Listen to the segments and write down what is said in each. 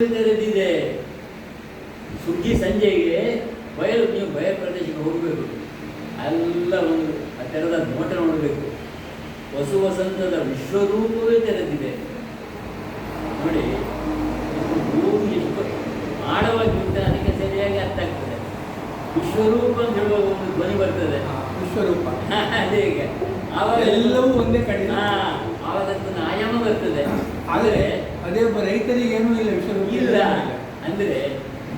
ತೆರೆದಿದೆ ಸುಗ್ಗಿ ಸಂಜೆಗೆ ಬಯಲು ನೀವು ಬಯಲು ಪ್ರದೇಶಕ್ಕೆ ಹೋಗಬೇಕು. ಎಲ್ಲ ಒಂದು ಆ ತೆರೆದ ನೋಟ ನೋಡಬೇಕು. ಹೊಸ ವಸಂತದ ವಿಶ್ವರೂಪವೇ ತೆರೆದಿದೆ. ನೋಡಿ ಭೂಮಿ ಎಷ್ಟು ಆಳವಾಗಿ ಅದಕ್ಕೆ ಸರಿಯಾಗಿ ಅರ್ಥ ಆಗ್ತದೆ. ವಿಶ್ವರೂಪ ಅಂತ ಹೇಳುವಾಗ ಒಂದು ಧ್ವನಿ ಬರ್ತದೆ. ವಿಶ್ವರೂಪ. ಅದೇ ಆವಾಗ ಎಲ್ಲವೂ ಒಂದೇ ಕಡೆ. ಹಾ ಆವಾಗ ಆಯಾಮ ಬರ್ತದೆ. ಆದರೆ ಅದೇ ಒಬ್ಬ ರೈತರಿಗೆ ಏನೂ ಇಲ್ಲ ವಿಷಯ ಇಲ್ಲ. ಅಂದರೆ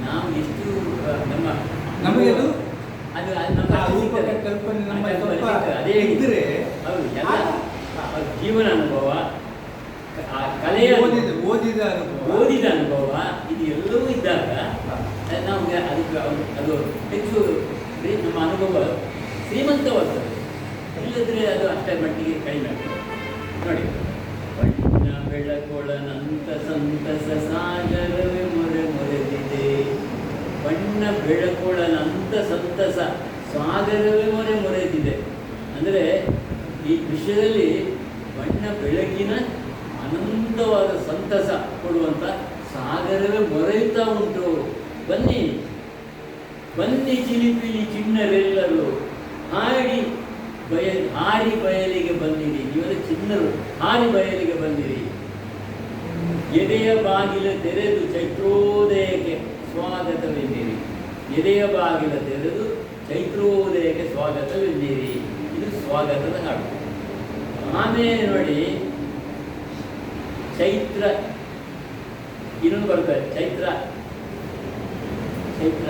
ನಾವು ಎಷ್ಟು ನಮ್ಮ ನಮಗೆ ಅದು ಅದು ನಮ್ಮ ರೂಪಕ ಕಲ್ಪನೆ ನಮ್ಮ ಸ್ವಲ್ಪ ಅದೇ ಇದ್ರೆ ಹೌದು ಎಲ್ಲ ಜೀವನ ಅನುಭವ ಆ ಕಲೆಯ ಓದಿದ ಓದಿದ ಅನುಭವ. ಓದಿದ ಅನುಭವ ಇದು ಎಲ್ಲವೂ ಇದ್ದಾಗ ನಮ್ಗೆ ಅದಕ್ಕೆ ಅದು- ಹೆಚ್ಚು ನಮ್ಮ ಅನುಭವ ಶ್ರೀಮಂತವಾಗ್ತದೆ. ಇಲ್ಲದ್ರೆ ಅದು ಅಷ್ಟೇ ಮಟ್ಟಿಗೆ ಕಡಿಮೆ ಆಗ್ತದೆ. ನೋಡಿ. ಬೆಳಕೊಳನಂತ ಸಂತಸ ಸಾಗರವೇ ಮೊರೆ ಮೊರೆದಿದೆ. ಬಣ್ಣ ಬೆಳಕೊಳನಂತ ಸಂತಸ ಸಾಗರವೇ ಮೊರೆ ಮೊರೆದಿದೆ. ಅಂದರೆ ಈ ವಿಷಯದಲ್ಲಿ ಬಣ್ಣ ಬೆಳಕಿನ ಅನಂತವಾದ ಸಂತಸ ಕೊಡುವಂಥ ಸಾಗರವೇ ಮೊರೆಯುತ್ತಾ ಉಂಟು. ಬನ್ನಿ ಬನ್ನಿ ಚಿಲಿಪಿಲಿ ಚಿನ್ನರೆಲ್ಲರೂ. ಹಾಡಿ ಬಯ ಹಾರಿ ಬಯಲಿಗೆ ಬಂದಿರಿ. ಇವರ ಚಿನ್ನರು ಹಾರಿ ಬಯಲಿಗೆ ಬಂದಿರಿ. ಎದೆಯ ಬಾಗಿಲ ತೆರೆದು ಚೈತ್ರೋದಯಕ್ಕೆ ಸ್ವಾಗತವೆಂದಿರಿ ಎದೆಯ ಬಾಗಿಲ ತೆರೆದು ಚೈತ್ರೋದಯಕ್ಕೆ ಸ್ವಾಗತವೆಂದಿರಿ ಇದು ಸ್ವಾಗತದ ಹಾಡು. ಆಮೇಲೆ ನೋಡಿ, ಚೈತ್ರ, ಇನ್ನೊಂದು ಬರ್ತಾರೆ ಚೈತ್ರ. ಚೈತ್ರ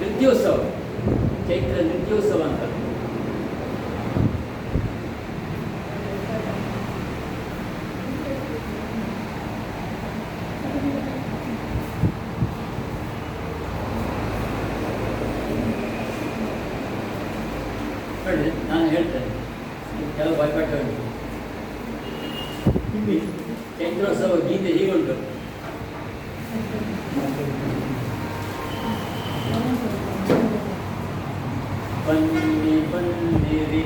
ನೃತ್ಯೋತ್ಸವ. ಚೈತ್ರ ನೃತ್ಯೋತ್ಸವ ಅಂತ ನೋಡಿ ನಾನು ಹೇಳ್ತೇನೆ ಕೆಲವು ಭಯಪಟ್ಟ ಉಂಟು ಚೈತ್ರೋತ್ಸವ ಗೀತೆ ಹೀಗುಂಟು ಬನ್ನಿ ಬನ್ನಿರಿ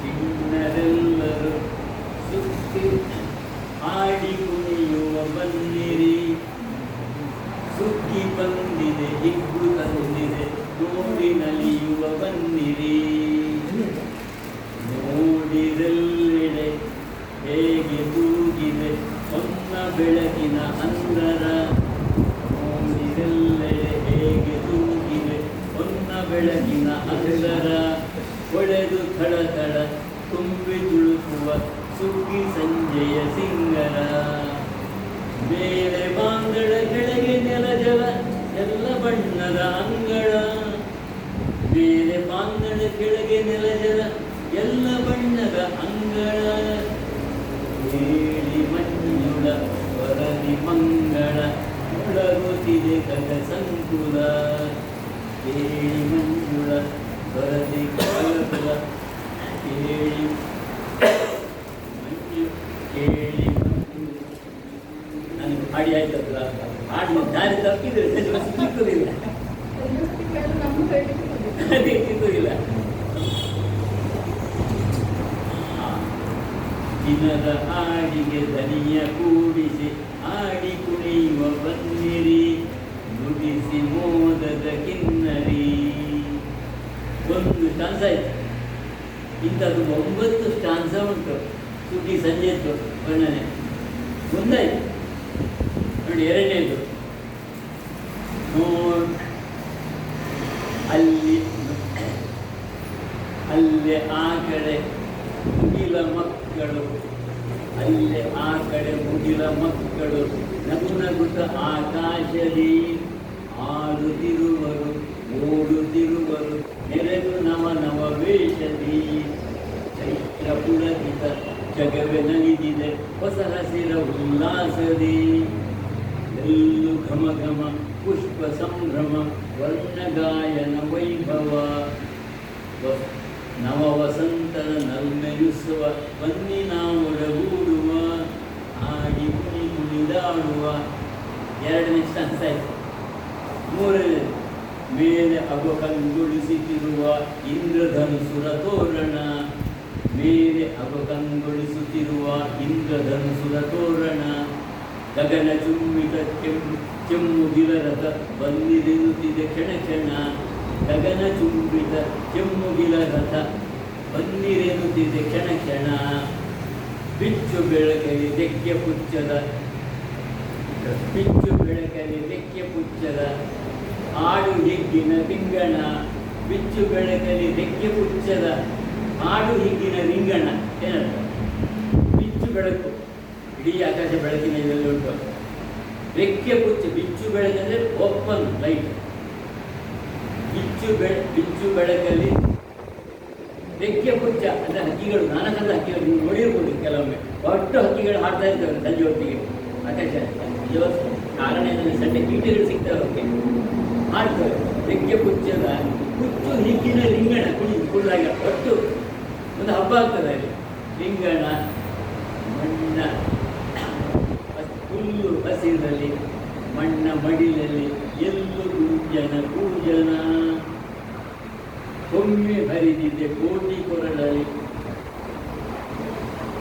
ಚಿಣ್ಣರೆಲ್ಲರೂ ಸುತ್ತಿ ಆಡಿ ಕುಣಿಯುವ ಬನ್ನಿರಿ ಸುಗ್ಗಿ ಬಂದಿದೆ ಹಿಗ್ಗು ನೋಡಿ ನಲಿಯುವ ಬನ್ನಿರಿ ನೋಡಿದೆಲ್ಲೆಡೆ ಹೇಗೆ ತೂಗಿದೆ ಹೊನ್ನ ಬೆಳಕಿನ ಅಂದರ. ನೋಡಿರೆಲ್ಲೆಡೆ ಹೇಗೆ ತೂಗಿದೆ ಹೊನ್ನ ಬೆಳಕಿನ ಅಂದರ. ಒಡೆದು ಥಳ ಥಳ ತುಂಬಿ ತುಳುಕುವ ಸುಗ್ಗಿ ಸಂಜೆಯ ಸಿಂಗರ. ಬೇರೆ ಬಾಂಗಳ ಕೆಳಗೆ ನೆಲ ಜಲ ಎಲ್ಲ ಬಣ್ಣದ ಅಂಗಳ. ಬೇರೆ ಬಾಂಗಳ ಕೆಳಗೆ ನೆಲ ಜಲ ಎಲ್ಲ ಬಣ್ಣದ ಅಂಗಳ. ಹೇಳಿ ಮಂಜುಳ ವರದಿ ಮಂಗಳ ಒಳಗುತ್ತಿದೆ ಕದ ಸಂಕುಲ. ಹೇಳಿ ಮಂಜುಳ ವರದಿ ಕಲಕುಲ ಕೇಳಿ ಮಂಜು ಕೇಳಿ ಮಂಜು ನನಗೆ ಹಾಡಿ ಆಯ್ತಲ್ಲ ಹಾಡಿನ ದಾರಿ ತಪ್ಪಿದ್ರೆ ಸಿಕ್ಕುದಿಲ್ಲ ಅದೇ ಸಿಕ್ಕುದಿಲ್ಲ ಆ, ದಿನದ ಹಾಡಿಗೆ ದನಿಯ ಕೂಡಿಸಿ ಆಡಿ ಕುಣಿಯುವ ಬನ್ನಿರಿ ನುಡಿಸಿ ಮೋದದ ಕಿನ್ನರಿ ಒಂದು ಸ್ಟಾನ್ಸ ಆಯ್ತು ಇಂಥದ್ದು ಒಂಬತ್ತು ಸ್ಟಾನ್ಸ ಉಂಟು ಸುಗ್ಗಿ ಸಂಜೆದ್ದು ವರ್ಣನೆ ಒಂದಾಯ್ತು ನೋಡಿ ಎರಡನೇದು ನೋಡ್ ಅಲ್ಲಿ ಅಲ್ಲೇ ಆ ಕಡೆ ಮುಗಿಲ ಮಕ್ಕಳು ಅಲ್ಲೇ ಆ ಕಡೆ ಮುಗಿಲ ಮಕ್ಕಳು ನಗು ನಗುತ್ತ ಆಕಾಶದಿ ಆಡುತ್ತಿರುವರು ಓಡುತ್ತಿರುವರು. ನೆರೆದು ನವ ನವ ವೇಷದಿ ಚೈತ್ರ ಪುಳಕಿತ ಜಗವೇ ನಲಿದಿದೆ, ಹೊಸ ಹಸಿರ ಉಲ್ಲಾಸದಿ. ಎಲ್ಲು ಘಮ ಘಮ, ಪುಷ್ಪ ಸಂಭ್ರಮ, ವರ್ಣಗಾಯನ ವೈಭವ. ನವ ವಸಂತದ ನಲ್ಮೆಯುಸುವ ಬನ್ನಿ ನಾವೊಡಗೂಡುವ ಆಗಿ ಕುಣಿ ಕುಣಿದಾಡುವ ಎರಡನೇ ಚಾನ್ಸ್ ಆಯ್ತು ಮೂರನೇ ಮೇಲೆ ಅಗು ಕಂಗೊಳಿಸುತ್ತಿರುವ ಇಂದ್ರಧನುಸುರ ತೋರಣ. ಮೇಲೆ ಅಗು ಕಂಗೊಳಿಸುತ್ತಿರುವ ಇಂದ್ರಧನುಸುರ ತೋರಣ. ಗಗನ ಚುಮ್ಮಿತ ಕೆಮ್ಮು ಕೆಮ್ಮು ರಥ ಬಂದಿರುತ್ತಿದೆ ಕ್ಷಣ ಕ್ಷಣ. ಗಗನ ಚುಂಬಿತ ಕೆಮ್ಮುಗಿಲ ರಥ ಬಂದಿರೆನುತ್ತಿದೆ ಕ್ಷಣ ಕ್ಷಣ. ಬಿಚ್ಚು ಬೆಳಕಲಿ ತೆಕ್ಕೆ ಪುಚ್ಚದ. ಬಿಚ್ಚು ಬೆಳಕಲಿ ತೆಕ್ಕೆ ಪುಚ್ಚದ. ಆಡು ಹಿಗ್ಗಿನ ತಿಂಗಣ ಬಿಚ್ಚು ಬೆಳಕಲಿ ತೆಕ್ಕೆ ಪುಚ್ಚದ. ಆಡು ಹಿಗ್ಗಿನ ರಿಂಗಣ ಏನರ್ಥ? ಬಿಚ್ಚು ಬೆಳಕು. ಇಡೀ ಆಕಾಶ ಬೆಳಕಿನ ಇದರಲ್ಲಿ ಉಂಟು. ರೆಕ್ಕೆ ಪುಚ್ಚ ಬಿಚ್ಚು ಬೆಳಕಂದ್ರೆ ಓಪನ್ ಲೈಟ್. ಬಿಚ್ಚು ಬೆಳ ಬಿಚ್ಚು ಬೆಳಕಲ್ಲಿ ರೆಕ್ಕೆ ಪುಚ್ಚ, ಅಂದರೆ ಹಕ್ಕಿಗಳು, ನಾನಾ ಥರದ ಹಕ್ಕಿಗಳು ನೀವು ನೋಡಿರ್ಬೋದು ಕೆಲವೊಮ್ಮೆ. ಒಟ್ಟು ಹಕ್ಕಿಗಳು ಹಾಡ್ತಾ ಇರ್ತವೆ ಸಂಜೆ ಹೊತ್ತಿಗೆ. ಆಕಾಶ ಕಾರಣ ಏನಂದರೆ ಸಣ್ಣ ಕೀಟಗಳು ಸಿಗ್ತವೆ ಅವಕ್ಕೆ ಹಾಡ್ತವೆ ರೆಕ್ಕೆ ಪುಚ್ಚದ ಹುಚ್ಚು ಹಿಗ್ಗಿನ ಲಿಂಗಣ ಕುಳಿ ಕುಳ್ಳಾಗ ಒಟ್ಟು ಒಂದು ಹಬ್ಬ ಆಗ್ತದೆ ಅಲ್ಲಿ. ಲಿಂಗಣ, ಮಣ್ಣ ಹುಲ್ಲು ಹಸಿರಲ್ಲಿ ಮಣ್ಣ ಮಡಿಲಲ್ಲಿ, ಎಲ್ಲೂ ಗುಂಜನ ಪೂಜನ ಒಮ್ಮೆ ಹರಿದಿದೆ ಕೋಟಿ ಕೊರಳಲ್ಲಿ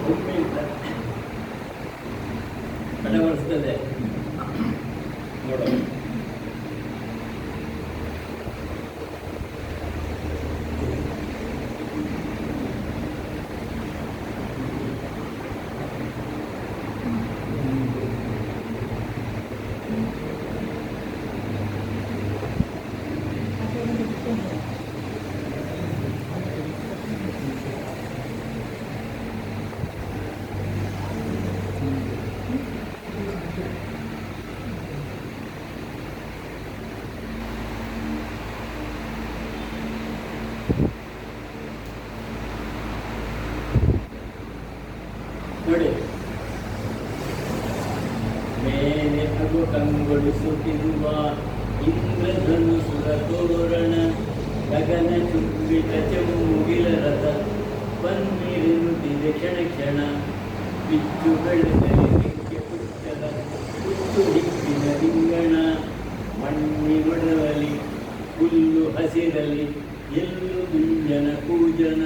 ಒಮ್ಮೆ ಕಡವಡಿಸ್ತದೆ ನೋಡೋಣ ನೋಡಿ ಮೇಲೆ ಅಗು ಕಂಗೊಳಿಸುತ್ತಿರುವ ಇಂದ್ರಧನುಸುರ ತೋರಣ ಗಗನ ಚುಂಬಿತ ಮುಗಿಲ ರಥ ಬನ್ನಿರುತ್ತಿದೆ ಕ್ಷಣ ಕ್ಷಣ. ಬಿಚ್ಚು ಬೆಳೆದಲ್ಲಿ ದಿಕ್ಕೆ ಪುಚ್ಚದ ಹಿಪ್ಪಿನ ಹಿಕ್ಕಿನ ಮಣ್ಣಿ ಮಣ್ಣಿನೊಡವಲಿ, ಹುಲ್ಲು ಹಸಿರಲಿ ಎಲ್ಲು ಗುಂಜನ ಪೂಜನ.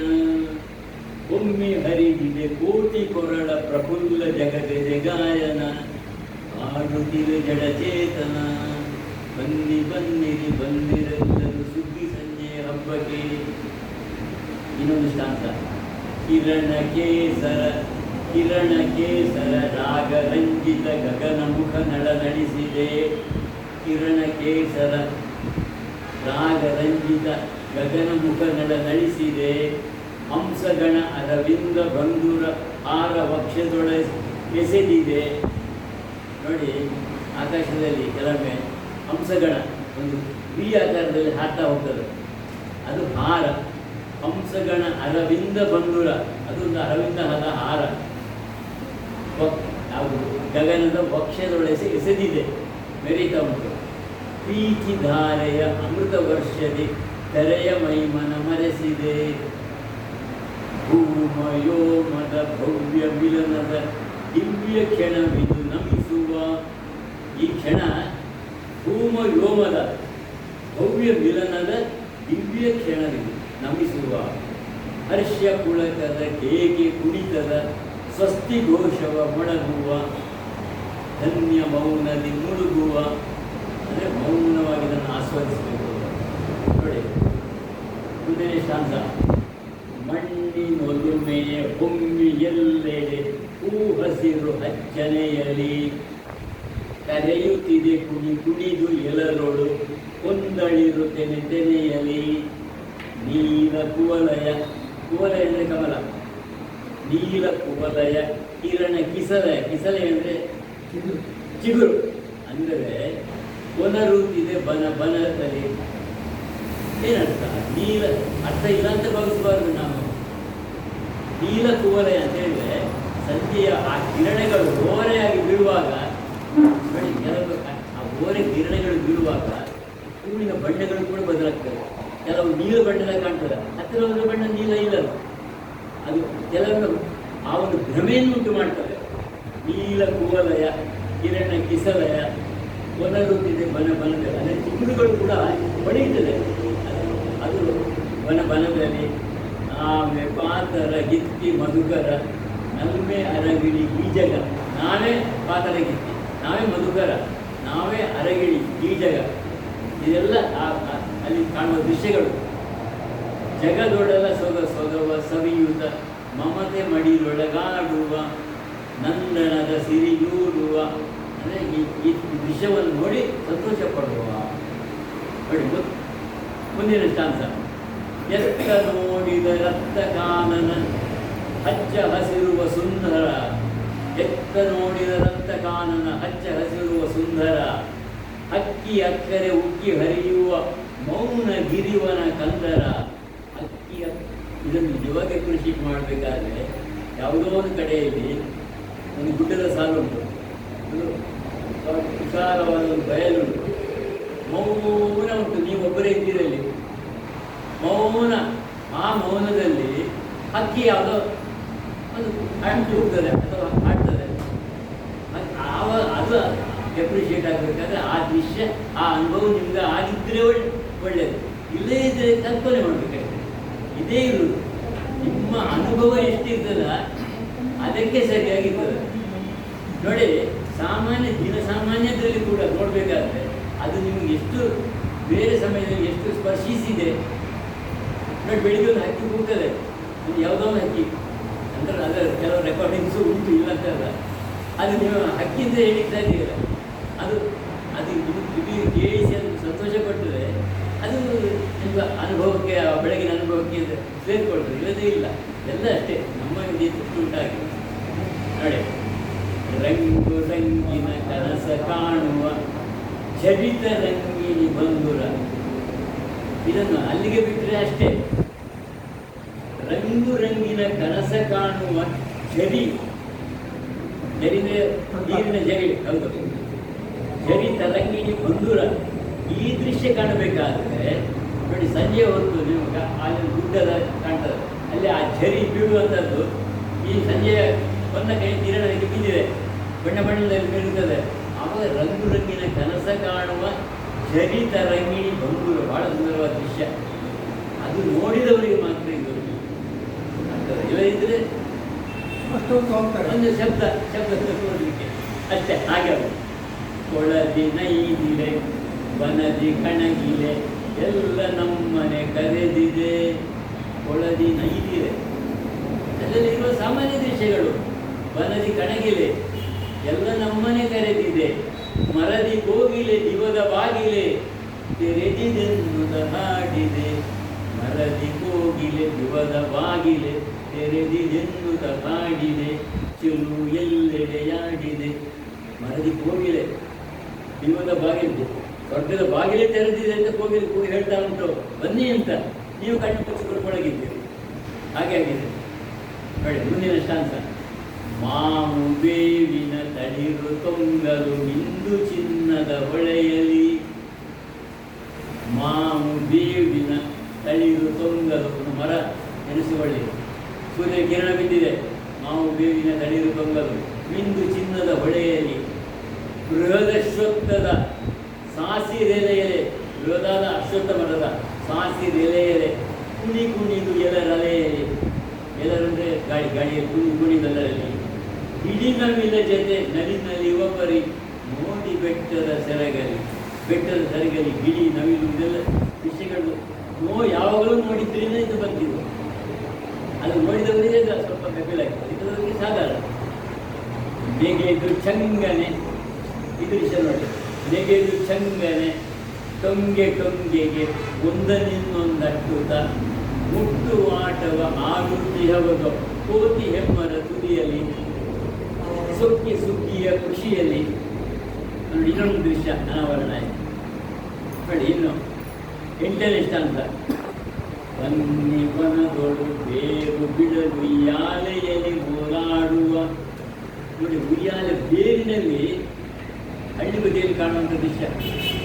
ಒಮ್ಮೆ ಹರಿದಿದೆ ಕೋಟಿ ಕೊರಳ ಪ್ರಫುಲ್ಲ ಜಗದೆ ಗಾಯನ ಆಡುತ್ತಿದೆ ಜಡಚೇತನ. ಬನ್ನಿ, ಬನ್ನಿರಿ, ಬಂದಿರಲ್ಲರು ಸುದ್ದಿ ಸಂಜೆ ಹಬ್ಬಕ್ಕೆ. ಇನ್ನೊಂದು ಶಾಂತ ಕಿರಣ ಕೇಸರ ಕಿರಣ ಕೇಸರ ರಾಗರಂಜಿತ ಗಗನ ಮುಖ ನಳ ನಡೆಸಿದೆ. ಕಿರಣ ಕೇಸರ, ರಾಗರಂಜಿತ ಗಗನ ಮುಖ ನಡ ನಡೆಸಿದೆ. ಹಂಸಗಣ ಅರವಿಂದ ಬಂಧುರ ಆರ ವಕ್ಷದೊಳ ಎಸೆದಿದೆ. ನೋಡಿ, ಆಕಾಶದಲ್ಲಿ ಕೆಲವೊಮ್ಮೆ ಹಂಸಗಣ ಒಂದು ವಿ ಆಕಾರದಲ್ಲಿ ಹಾರ್ತಾ ಹೋಗ್ತದೆ. ಅದು ಹಾರ. ಹಂಸಗಣ ಅರವಿಂದ ಬಂಧುರ. ಅದೊಂದು ಅರವಿಂದ ಹದ ಹಾರ. ಯಾವುದು? ಗಗನದ ವಕ್ಷದೊಳೆಸಿ ಎಸೆದಿದೆ. ಮೆರೀತಾ ಉಂಟು. ಪ್ರೀತಿ ಧಾರೆಯ ಅಮೃತ ವರ್ಷದಿ ತೆರೆಯ ಮೈಮನ ಮರೆಸಿದೆ. ಭೂಮಯೋಮದ ಭವ್ಯ ಮಿಲನದ ದಿವ್ಯ ಕ್ಷಣವಿದು ನಮಿಸುವ ಈ ಕ್ಷಣ ಭೂಮ ವ್ಯೋಮದ ಭವ್ಯ ಮಿಲನದ ದಿವ್ಯ ಕ್ಷಣವಿದೆ ನಮಿಸುವ ಹರ್ಷ ಪುಳಕದ ಕೇಕೆ ಕುಡಿತದ ಸ್ವಸ್ತಿ ಘೋಷವ ಮೊಳಗುವ, ಧನ್ಯ ಮೌನದಿ ಮುಳುಗುವ. ಅಂದರೆ ಮೌನವಾಗಿ ಇದನ್ನು ಆಸ್ವಾದಿಸಬೇಕು. ನೋಡಿ ಮುಂದೆ ಶಾಂತ ಮಣ್ಣಿನೊಲುಮೆಯ ಹೊಮ್ಮಿ ಎಲ್ಲೆಡೆ ಹಸಿರು ಹಚ್ಚನೆಯಲಿ ಕರೆಯುತ್ತಿದೆ ಕುಣಿ ಕುಣಿದು ಎಲರೊಳು ಕೊಂದಳಿರು ತೆನೆ ತೆನೆಯಲಿ ನೀಲ ಕುವಲಯ ಕುವಲಯ ಅಂದರೆ ಕಮಲ. ನೀಲ ಕುವಲಯ, ಕಿರಣ ಕಿಸಲಯ ಕಿಸಲಯ ಅಂದರೆ ಚಿಗುರು. ಅಂದರೆ ಕೊನರುತ್ತಿದೆ ಬನ ಬನದಲ್ಲಿ ಏನರ್ಥ? ನೀಲ, ಅರ್ಥ ಇಲ್ಲ ಅಂತ ಭಾವಿಸಬಾರ್ದು ನಾವು. ನೀಲ ಕುವಲಯ ಅಂತ ಹೇಳಿದ್ರೆ ಸಂಜೆಯ ಆ ಕಿರಣಗಳು ಓರೆಯಾಗಿ ಬೀಳುವಾಗ ಕೆಲವು, ಆ- ಓರೆ ಕಿರಣಗಳು ಬೀಳುವಾಗ ಹೂವಿನ ಬಣ್ಣಗಳು ಕೂಡ ಬದಲಾಗ್ತವೆ. ಕೆಲವು ನೀಲ ಬಣ್ಣದ ಕಾಣ್ತದೆ. ಹತ್ತಿರ ಒಂದು ಬಣ್ಣ ನೀಲ ಇಲ್ಲ. ಅದು. ಕೆಲವರು ಆ ಒಂದು ಭ್ರಮೆಯನ್ನು ಉಂಟು ಮಾಡ್ತದೆ ನೀಲ ಕುವಲಯ, ಕಿರಣ ಕಿಸಲಯ ಕೊನರುತ್ತಿದೆ ಬನ ಬನದಲ್ಲಿ ಅಂದರೆ ಚಿಗುರುಗಳು ಕೂಡ ಹೊಳೆಯುತ್ತದೆ ಅದು- ಅದು ಬನ ಬನದಲ್ಲಿ ಆಮೇಲೆ ಪಾತರ ಗಿತ್ತಿ ಮಧುಕರ ನಲ್ಮೆ ಅರಗಿಳಿ ಬೀಜಗ. ನಾವೇ ಪಾತರ ಗಿತ್ತಿ ನಾವೇ ಮಧುಕರ. ನಾವೇ ಅರಗಿಳಿ ಈ ಜಗ ಇದೆಲ್ಲ ಅಲ್ಲಿ ಕಾಣುವ ದೃಶ್ಯಗಳು. ಜಗದೊಡಲ ಸೊಗ, ಸೊಗವ, ಸವಿಯುತ, ಮಮತೆ ಮಡಿಲೊಳಗಾಡುವ, ನಂದನದ ಸಿರಿಯೂಡುವ ಅಂದರೆ ಈ ದೃಶ್ಯವನ್ನು ನೋಡಿ ಸಂತೋಷ ಪಡುವ. ಮುಂದಿನ ಚಾನ್ಸ ಎತ್ತ ನೋಡಿದ ರಕ್ತ ಕಾನನ ಹಚ್ಚ ಹಸಿರುವ ಸುಂದರ. ಎತ್ತ ನೋಡಿದ ರಕ್ತ ಕಾನನ ಹಚ್ಚ ಹಸಿರುವ ಸುಂದರ. ಅಕ್ಕಿ ಅಕ್ಕರೆ ಉಕ್ಕಿ ಹರಿಯುವ ಮೌನ ಗಿರಿವನ ಕಂದರ. ಅಕ್ಕಿ ಅಕ್- ಇದನ್ನು ಯುವಕ ಕೃಷಿ ಮಾಡಬೇಕಾದ್ರೆ ಯಾವುದೋ ಒಂದು ಕಡೆಯಲ್ಲಿ ಒಂದು ಗುಡ್ಡದ ಸಾಲು ಉಂಟು. ಒಂದು ವಿಶಾಲವಾದ ಒಂದು ಬಯಲುಂಟು ಮೌನ ಉಂಟು. ನೀವು ಒಬ್ಬರೇ ಇದ್ದೀರಲ್ಲಿ ಮೌನ. ಆ ಮೌನದಲ್ಲಿ ಹಕ್ಕಿ ಯಾವುದೋ ಅದು ಹೋಗ್ತದೆ ಅಥವಾ ಆಡ್ತದೆ ಆವ, ಅದು ಎಪ್ರಿಷಿಯೇಟ್ ಆಗಬೇಕಾದ್ರೆ ಆ ದೃಶ್ಯ, ಆ ಅನುಭವ ನಿಮ್ಗೆ ಆಗಿದ್ದರೆ ಒಳ್ಳೆ ಒಳ್ಳೆಯದು ಇಲ್ಲೇ ಇದ್ರೆ ಕಲ್ಪನೆ ಮಾಡಬೇಕಾಗ್ತದೆ ಇದೇ ಇರುವುದು ನಿಮ್ಮ ಅನುಭವ ಎಷ್ಟಿರ್ತದ ಅದಕ್ಕೆ ಸರಿಯಾಗಿರ್ತದೆ. ನೋಡಿ, ಸಾಮಾನ್ಯ ದಿನ ಸಾಮಾನ್ಯದಲ್ಲಿ ಕೂಡ ನೋಡಬೇಕಾದ್ರೆ ಅದು ನಿಮಗೆ ಎಷ್ಟು ಬೇರೆ ಸಮಯದಲ್ಲಿ ಎಷ್ಟು ಸ್ಪರ್ಶಿಸಿದೆ. ನೋಡಿ, ಬೆಳಿಗ್ಗೆ ಒಂದು ಹಕ್ಕಿ ಕೂಗ್ತದೆ. ಒಂದು ಯಾವುದೋ ಒಂದು ಹಕ್ಕಿ. ಅಂದ್ರೆ ಅದರ ಕೆಲವು ರೆಕಾರ್ಡಿಂಗ್ಸು ಉಂಟು ಇಲ್ಲ ಅಂತ ಅಲ್ಲ ಅದು ನೀವು ಹಕ್ಕಿಂದ ಅಂತ ಇದ್ದೀರ ಅದು ಅದು ಇದು ಕೇಳಿಸಿ ಅದು ಸಂತೋಷ ಪಟ್ಟರೆ ಅದು ನಿಮ್ಮ ಅನುಭವಕ್ಕೆ ಬೆಳಗಿನ ಅನುಭವಕ್ಕೆ ಸೇರಿಕೊಳ್ತದೆ ಇಲ್ಲದೇ ಇಲ್ಲ. ಎಲ್ಲ ಅಷ್ಟೇ ನಮ್ಮ ಉಂಟಾಗಿ ನೋಡಿ, ರಂಗು ರಂಗಿನ ಕನಸ ಕಾಣುವ ಜಡಿತ ರಂಗಿನಿ ಬಂಧುರ. ಇದನ್ನು ಅಲ್ಲಿಗೆ ಬಿಟ್ಟರೆ ಅಷ್ಟೇ. ರಂಗು ರಂಗಿನ ಕನಸ ಕಾಣುವ ಝರಿ ಝರಿನ ನೀರಿನ ಜರಿ. ಹೌದು. ಝರಿ ತರಂಗಿಣಿ ಬಂದೂರ ಈ ದೃಶ್ಯ ಕಾಣಬೇಕಾದ್ರೆ, ನೋಡಿ, ಸಂಜೆ ಹೊತ್ತು ನೀವು ಅಲ್ಲಿ ಗುಡ್ಡದ ಕಾಣ್ತದೆ. ಅಲ್ಲಿ ಆ ಝರಿ ಬೀಳುವಂಥದ್ದು ಈ ಸಂಜೆ ಬಂದ ಕೈ ನೀರಿನಲ್ಲಿ ಬಿದ್ದಿದೆ. ಬಣ್ಣ ಬಣ್ಣದಲ್ಲಿ ಬೀಳುತ್ತದೆ. ಆವಾಗ ರಂಗು ರಂಗಿನ ಕನಸ ಕಾಣುವ ಝರಿ ತರಂಗಿಣಿ ಬಂದೂರ ಬಹಳ ಸುಂದರವಾದ ದೃಶ್ಯ. ಅದು ನೋಡಿದವರಿಗೆ ಮಾತ್ರ ಇದು ಆಗ್ತದೆ ಇದ್ರೆ ಒಂದು ಶಬ್ದ ಶಬ್ದ ನೋಡಲಿಕ್ಕೆ ಅಷ್ಟೇ ಹಾಗೆ ಕೊಳದಿ ನೈದಿರೆ ವನದಿ ಕಣಗಿಲೆ ಎಲ್ಲ ನಮ್ಮನೆ ಕರೆದಿದೆ. ಕೊಳದಿ ನೈದಿರೆ ಅದರಲ್ಲಿ ಇರುವ ಸಾಮಾನ್ಯ ದೃಶ್ಯಗಳು ವನದಿ ಕಣಗಿಲೆ ಎಲ್ಲ ನಮ್ಮನೆ ಕರೆದಿದೆ. ಮರದಿ ಕೋಗಿಲೆ ದಿವದ ಬಾಗಿಲೆ ತೆರೆದಿದೆ ಹಾಡಿದೆ. ಮರದಿ ಕೋಗಿಲೆ ದಿವದ ಬಾಗಿಲೆ ತೆರೆದಿದೆನ್ನುದ ಹಾಡಿದೆ ಚಿಲು ಎಲ್ಲೆಡೆಯಾಡಿದೆ ಮರದಿ ಕೋಗಿಲೆ ಇವನ ಬಾಗಿಲು, ಸ್ವರ್ಗದ ಬಾಗಿಲೇ ತೆರೆದಿದೆ ಅಂತ ಕೂಗಿ ಹೇಳ್ತಾ ಉಂಟು. ಬನ್ನಿ ಅಂತ ನೀವು ಕಣ್ಣು ಮುಚ್ಚಿಕೊಂಡು ಒಳಗಿದ್ದೀರಿ. ಹಾಗೆ ಆಗಿದೆ. ನೋಡಿ, ಮುಂದಿನ ಶಾಂತ ಮಾವು ಬೇವಿನ ತಳಿರು ತೊಂಗಲು ಇಂದು ಚಿನ್ನದ ಹೊಳೆಯಲಿ. ಮಾವು ಬೇವಿನ ತಳಿರು ತೊಂಗಲು ಮರ ನೆನೆಸಿಕೊಳ್ಳಿ ಸೂರ್ಯ ಕಿರಣ ಬಿದ್ದಿದೆ. ಮಾವು ಬೇವಿನ ತಳಿರು ಬಂಗಲು, ಬಿಂದು ಚಿನ್ನದ ಹೊಳೆಯಲಿ ಬೃಹದಶ್ವತ್ಥದ ಸಾಸಿರೆಲೆಯಲೆ ಬೃಹದಾದ ಅಶ್ವತ್ಥ ಮರದ ಸಾಸಿರೆಲೆಯಲೆ ಕುಣಿ ಕುಣಿದು ಎಲರಲೆಯಲಿ ಎಲ್ಲರಂದ್ರೆ ಗಾಡಿ ಗಾಡಿಯಲ್ಲಿ ಕುಣಿ ಕುಣಿದಲ್ಲರಲ್ಲಿ ಇಡೀ ನವಿಲ ಜೊತೆ ನಲಿನಲ್ಲಿ ಒಬ್ಬರಿ ಮೋದಿ ಬೆಟ್ಟದ ಸೆರಗಲಿ. ಬೆಟ್ಟದ ಸೆರಗಲಿ ಗಿಳಿ ನವಿಲು ಇದೆಲ್ಲ ವಿಷಯಗಳು. ನೋ ಯಾವಾಗಲೂ ನೋಡಿದ್ರಿಂದ ಇದು ಬಂದಿದೆ ಅದು ನೋಡಿದವರಿಗೆ ಸ್ವಲ್ಪ ಕಪಿಲಾಗ್ತದೆ ಇದ್ದವರಿಗೆ ಸಾಧಾರಣ. ನೆಗೆದು ಚಂಗನೆ, ಇದು ವಿಷಯ ನೋಡಿ ನೆಗೆದು ಚಂಗನೆ ಟೊಂಗೆ ಟೊಂಗೆಗೆ ಒಂದನಿನ್ನೊಂದಟ್ಟುತ ಮುಟ್ಟು ಆಟವ ಆಡುತ್ತಿಹವದು ಕೋತಿ ಹೆಮ್ಮರ ತುದಿಯಲ್ಲಿ, ಸುಕ್ಕಿ ಸುಗ್ಗಿಯ ಖುಷಿಯಲ್ಲಿ. ನೋಡಿ, ಇನ್ನೊಂದು ದೃಶ್ಯ ಅನಾವರಣ ಆಯಿತು. ನೋಡಿ, ಇನ್ನು ಎಂಟನೇ ಅಂತ ಬನ್ನಿ ವನದೊಳು ಬೇರು ಬಿಡಲು ಉಯ್ಯಾಲೆಯಲ್ಲಿ ಓಲಾಡುವ ನೋಡಿ ಉಯ್ಯಾಲೆ ಬೇರಿನಲ್ಲಿ ಹಳ್ಳಿ ಬದಿಯಲ್ಲಿ ಕಾಣುವಂಥ ದೃಶ್ಯ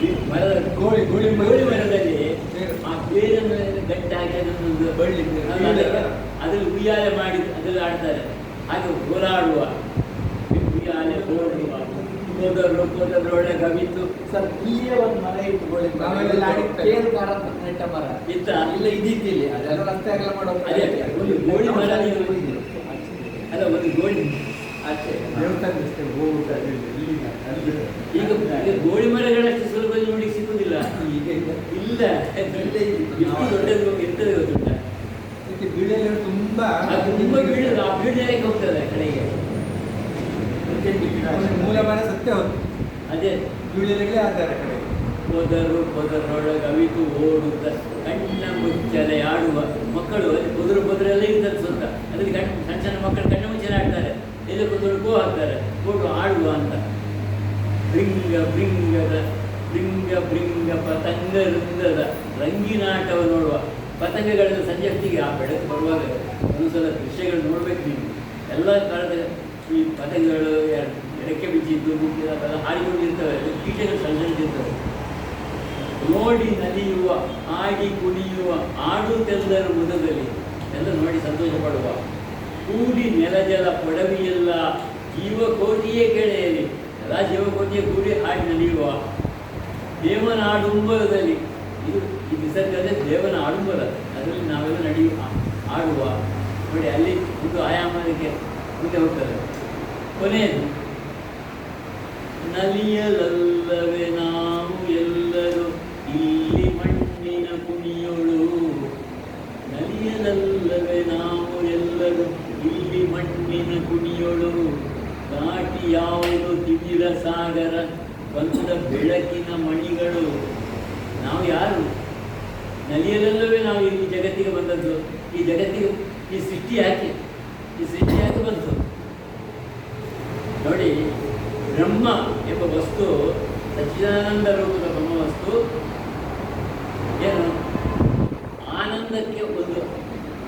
ಈ ಮರದ ಗೋಳಿ ಗೋಳಿ ಮರ. ಗೋಳಿ ಮರದಲ್ಲಿ ಬೇರು. ಆ ಬೇರನ್ನು ಗಟ್ಟಿ ಹಾಕಿ ಅದನ್ನೊಂದು ಬಳ್ಳಿ. ಅಲ್ಲ, ಅದರ- ಅದ್ರಲ್ಲಿ ಉಯ್ಯಾಲೆ ಮಾಡಿ ಅದ್ರಲ್ಲಿ ಆಡ್ತಾರೆ ಹಾಗೆ ಹೋರಾಡುವ ಉಯ್ಯಾಲೆ ಹೋರಾಡುವ ಹೋದರು ಒಳ್ಳೆ ಗವಿತ್ತು ಸರ್ ಇಲ್ಲೇ ಒಂದು ಮರ ಇಟ್ಟುಕೊಳ್ಳಿ. ಕೇರು ಮರ ನೆಟ್ಟ ಮರ. ಇತ್ತ? ಇಲ್ಲ ಇದ್ದಿದ್ದಿಲ್ಲಿ ಅದೆಲ್ಲ ರಸ್ತೆ ಎಲ್ಲ ಮಾಡೋ ಅದೇ, ಒಂದು ಗೋಳಿ ಮರ ಅಲ್ಲ ಒಂದು ಗೋಳಿ. ಅಷ್ಟೇ ದೇವಸ್ಥಾನ ಅಷ್ಟೇ ಈಗ ಗೋಳಿ ಮರಗಳಷ್ಟು ಸುಲಭದಲ್ಲಿ ನೋಡಿ ಸಿಗುದಿಲ್ಲ. ಈಗ ಇಲ್ಲ. ಇಲ್ಲ. ಎಷ್ಟು ದೊಡ್ಡದು ಎತ್ತದೆ ಗೊತ್ತಿಲ್ಲ ಇದಕ್ಕೆ ಬೀಳೆಲ್ಲ ತುಂಬಾ ತುಂಬ ಬೀಳುದು ಆ ಹೋಗ್ತದೆ ಕಡೆಗೆ. ಒಂದು ಮೂಲ ಮರ ಸತ್ಯ ಹೊತ್ತು ಅದೇ. ಬೀಳೆಲೆಗಳೇ ಆಧಾರ ಕಡೆ. ಪೊದರು ಪೊದರೊಳಗೆ ಅವಿತು ಓಡುತ್ತ ಕಣ್ಣ ಮುಚ್ಚಲೆ ಆಡುವ ಮಕ್ಕಳು ಪದರು ಪೊದರು ಪೊದರೆಲ್ಲ ಇರ್ತದೆ ಸ್ವಂತ ಅದಕ್ಕೆ ಕಣ್ಣು ಸಣ್ಣ ಸಣ್ಣ ಮಕ್ಕಳು ಕಣ್ಣ ಮುಚ್ಚಲೆ ಆಡ್ತಾರೆ. ಎಲ್ಲ ಕುತ್ಕೊಂಡು ಕೋ ಹಾಕ್ತಾರೆ. ಕೊಟ್ಟು ಆಡುವ ಅಂತ. ಭೃಂಗ ಭೃಂಗದ ಭೃಂಗ ಭೃಂಗ ಪತಂಗ ವೃಂದದ ರಂಗಿನಾಟವ ನೋಡುವ ಪತಂಗಗಳನ್ನು ಸಂಜೆ ಹೊತ್ತಿಗೆ ಆ ಬೆಳಕು ಬರುವಾಗ ಒಂದು ಸಲ ದೃಶ್ಯಗಳು ನೋಡ್ಬೇಕು ನೀವು. ಎಲ್ಲ ಕಾಲದ ಈ ಪತಂಗಗಳು ಬಿದ್ದಿದ್ದು ಬಿಚ್ಚಿದ್ದು ಹಾಡಿಕೊಂಡಿರ್ತವೆ ಅದು ಕೀಟಗಳು ಸಣ್ಣ ನೋಡಿ ನಲಿಯುವ ಆಡಿ ಕುಣಿಯುವ ತೆಲ್ಲರ ಮುದದಲ್ಲಿ ಎಲ್ಲ ನೋಡಿ ಸಂತೋಷ ಪಡುವ ಕೂಡಿ ನೆಲಜಲ ಪೊಡವಿಯೆಲ್ಲ ಜೀವಕೋಟಿಯೇ ಕೆಳೆಯಲಿ ಎಲ್ಲ ಜೀವಕೋಟಿಯ ಕೂಡಿ ಹಾಡಿ ನಲಿಯುವ. ದೇವನ ಆಡುಂಬರದಲ್ಲಿ, ಇದು ಈ ನಿಸರ್ಗದ ದೇವನ ಆಡುಂಬರ, ಅದರಲ್ಲಿ ನಾವೆಲ್ಲ ನಡೆಯುವ ಆಡುವ. ನೋಡಿ ಅಲ್ಲಿ ಒಂದು ಆಯಾಮಕ್ಕೆ ಮುಂದೆ ಹೋಗ್ತದೆ ಕೊನೆಯದು ನಲಿಯಲಲ್ಲವೇ ನಾವು ಎಲ್ಲರೂ ಇಲ್ಲಿ ಮಣ್ಣಿನ ಕುಣಿಯೊಳು. ನಲಿಯಲಲ್ಲವೇ ನಾವು ಎಲ್ಲರೂ ಇಲ್ಲಿ ಮಣ್ಣಿನ ಕುಣಿಯೊಳು. ದಾಟಿ ಯಾವುದು ತಿಮಿರ ಸಾಗರ, ಬಂದ ಬೆಳಕಿನ ಮಣಿಗಳು. ನಾವು ಯಾರು? ನಲಿಯಲಲ್ಲವೇ ನಾವು ಈ ಜಗತ್ತಿಗೆ ಬಂದದ್ದು. ಈ ಜಗತ್ತಿಗೆ ಈ ಸೃಷ್ಟಿ ಯಾಕೆ? ಈ ಸೃಷ್ಟಿ ಯಾಕೆ ಬಂತು ನೋಡಿ ಬ್ರಹ್ಮ ವಸ್ತು ಸಚ್ಚಿದಾನಂದ ರೂಪದ ಬ್ರಹ್ಮ ವಸ್ತು. ಏನು? ಆನಂದಕ್ಕೆ ಒಂದು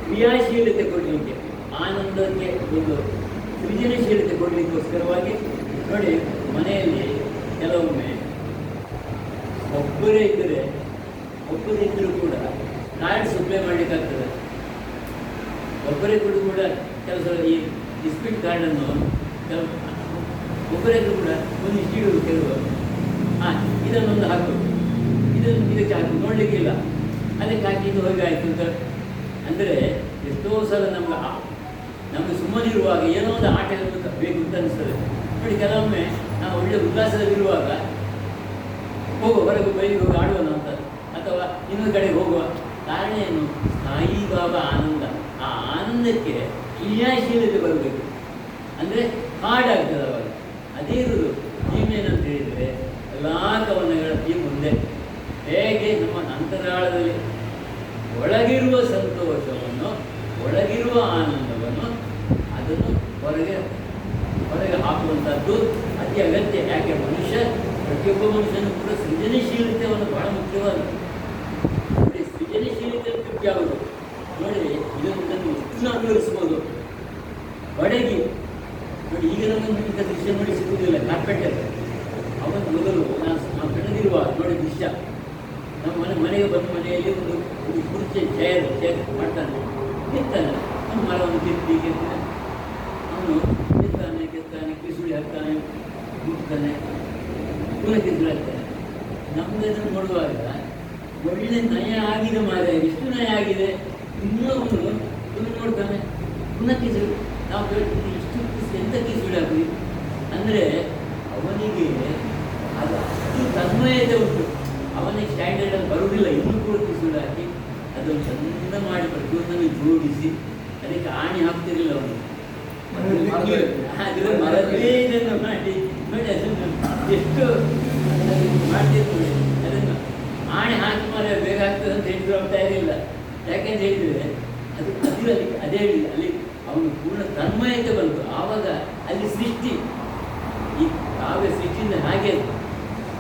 ಕ್ರಿಯಾಶೀಲತೆ ಕೊಡಲಿಕ್ಕೆ, ಆನಂದಕ್ಕೆ ಒಂದು ಸೃಜನಶೀಲತೆ ಕೊಡಲಿಕ್ಕೋಸ್ಕರವಾಗಿ ನೋಡಿ, ಮನೆಯಲ್ಲಿ ಕೆಲವೊಮ್ಮೆ ಒಬ್ಬರೇ ಇದ್ದರೆ, ಒಬ್ಬರೇ ಇದ್ದರೂ ಕೂಡ ಕಾರ್ಡ್ ಸಪ್ಲೈ ಮಾಡಲಿಕ್ಕಾಗ್ತದೆ. ಒಬ್ಬರೇ ಕೂಡ ಕೂಡ ಕೆಲಸ, ಈ ಡಿಸ್ಪಿಟ್ ಕಾರ್ಡನ್ನು ಕೆಲವು ಒಬ್ಬರೇ ಇದ್ರೂ ಕೂಡ ಒಂದು ಇಷ್ಟು ಕೆಲವು ಹಾಂ ಇದನ್ನೊಂದು ಹಾಕು ಇದನ್ನು ಇದಕ್ಕೆ ಹಾಕಿ ನೋಡಲಿಕ್ಕಿಲ್ಲ ಅದಕ್ಕೆ ಹಾಕಿ ಇದು ಹೋಗಿ ಆಯಿತು ಅಂತ. ಅಂದರೆ ಎಷ್ಟೋ ಸಲ ನಮ್ಗೆ ಆ- ನಮಗೆ ಸುಮ್ಮನಿರುವಾಗ ಏನೋ ಒಂದು ಆಟ ಬೇಕು ಅಂತ ಅನಿಸ್ತದೆ. ನೋಡಿ, ಕೆಲವೊಮ್ಮೆ ನಾವು ಒಳ್ಳೆ ಉಲ್ಲಾಸದಲ್ಲಿರುವಾಗ, ಹೋಗುವ, ಹೊರಗೆ ಬೈಲಿಗೆ ಹೋಗಿ ಆಡುವನ ಅಂತ, ಅಥವಾ ಇನ್ನೊಂದು ಕಡೆಗೆ ಹೋಗುವ ಕಾರಣ ಏನು? ಸಾಯಿ ಬಾಬಾ ಆನಂದ. ಆ ಆನಂದಕ್ಕೆ ಕ್ರಿಯಾಶೀಲತೆ ಬರಬೇಕು. ಅಂದರೆ ಹಾಡಾಗ್ತದೆ ಅವಾಗ ಅದೇ ಇರುವುದು ಜೀವನ ಹೇಳಿದರೆ ಎಲ್ಲ ಕವನಗಳ ಈ ಮುಂದೆ ಹೇಗೆ ನಮ್ಮ ಅಂತರಾಳದಲ್ಲಿ ಒಳಗಿರುವ ಸಂತೋಷವನ್ನು, ಒಳಗಿರುವ ಆನಂದವನ್ನು ಅದನ್ನು ಹೊರಗೆ ಹೊರಗೆ ಹಾಕುವಂಥದ್ದು ಅತಿ ಅಗತ್ಯ. ಯಾಕೆ? ಮನುಷ್ಯ, ಪ್ರತಿಯೊಬ್ಬ ಮನುಷ್ಯನೂ ಕೂಡ ಸೃಜನಶೀಲತೆಯನ್ನು ಬಹಳ ಮುಖ್ಯವಾದ. ನೋಡಿ, ಸೃಜನಶೀಲತೆ ಯಾವುದು? ನೋಡಿ ಇದನ್ನು ಇದನ್ನು ಅನ್ವಯಿಸ್ಬೋದು ಬಡಗಿ ನೋಡಿ ಈಗ ನಮಗೆ ಇಂಥ ದೃಶ್ಯ ನೋಡಿ ಸಿಗುವುದಿಲ್ಲ ಕಾರ್ಪೆಂಟರ್ ಅವನು ಮೊದಲು ನಾನು ನಾವು ನೋಡಿ ದೃಶ್ಯ. ನಮ್ಮ ಮನೆ, ಮನೆಗೆ ಬಂದ ಮನೆಯಲ್ಲಿ ಒಂದು ಒಂದು ಕುರ್ಚಿ ಚೇರ್ ಚೇರ್ ಮಾಡ್ತಾನೆ. ಕೆತ್ತಾನೆ ಒಂದು ಮರವನ್ನು ಕೆತ್ತಿ ಕೆತ್ತಾನೆ ಅವನು ಕೆತ್ತಾನೆ ಕೆತ್ತಾನೆ, ಕಿಸುಳಿ ಹಾಕ್ತಾನೆ, ಮುಟ್ತಾನೆ ಪುನಃ ಕಿಸುಳಿ ಹಾಕ್ತಾನೆ. ನಮ್ಮದನ್ನು ನೋಡುವಾಗ ಒಳ್ಳೆ ನಯ ಆಗಿದೆ ಮಾರ ಎಷ್ಟು ನಯ ಆಗಿದೆ. ಇನ್ನೂ ಅವನು ನೋಡ್ತಾನೆ. ಪುನಃ ಕಿಸುಳಿ. ನಾವು ಕೇಳ್ತೀವಿ ಇಷ್ಟು ಕಿಸು ಎಂತ ಕಿಸುಳಿ ಹಾಕಿ ಅಂದರೆ ಅವನಿಗೆ ಅದು ಅಷ್ಟು ತನ್ಮಯತೆ ಉಂಟು. ಅವನಿಗೆ ಸ್ಟ್ಯಾಂಡರ್ಡಲ್ಲಿ ಬರುವುದಿಲ್ಲ ಇನ್ನೂ ಕೂಡ ಕಿಸುಳು ಹಾಕಿ ಅದನ್ನು ಚಂದ ಮಾಡಿ ಪ್ರತಿಯೊಂದನ್ನು ಜೋಡಿಸಿ ಅದಕ್ಕೆ ಆಣಿ ಹಾಕ್ತಿರಲಿಲ್ಲ ಅವನು. ಆದರೆ ಮರದೇ ಇದನ್ನು ಮಾಡಿ ನೋಡಿ ಅದನ್ನು ಎಷ್ಟು ಮಾಡ್ತಿರ್ತದೆ ಅದನ್ನು ಆಣೆ ಹಾಕಿ ಮರ ಬೇಗ ಆಗ್ತದೆ ಅಂತ ಹೇಳಿದ್ರು ಆಗ್ತಾ ಇರಲಿಲ್ಲ ಯಾಕೆಂತ ಹೇಳಿದರೆ ಅದು ಅದು ಅಲ್ಲಿ ಅದೇ ಹೇಳಿಲ್ಲ ಅಲ್ಲಿ ಅವನು ಪೂರ್ಣ ತನ್ಮಯತೆ ಬಂತು. ಆವಾಗ ಅಲ್ಲಿ ಸೃಷ್ಟಿ. ಈ ಕಾವ್ಯ ಸೃಷ್ಟಿಯಿಂದ ಹಾಗೆ ಅದು.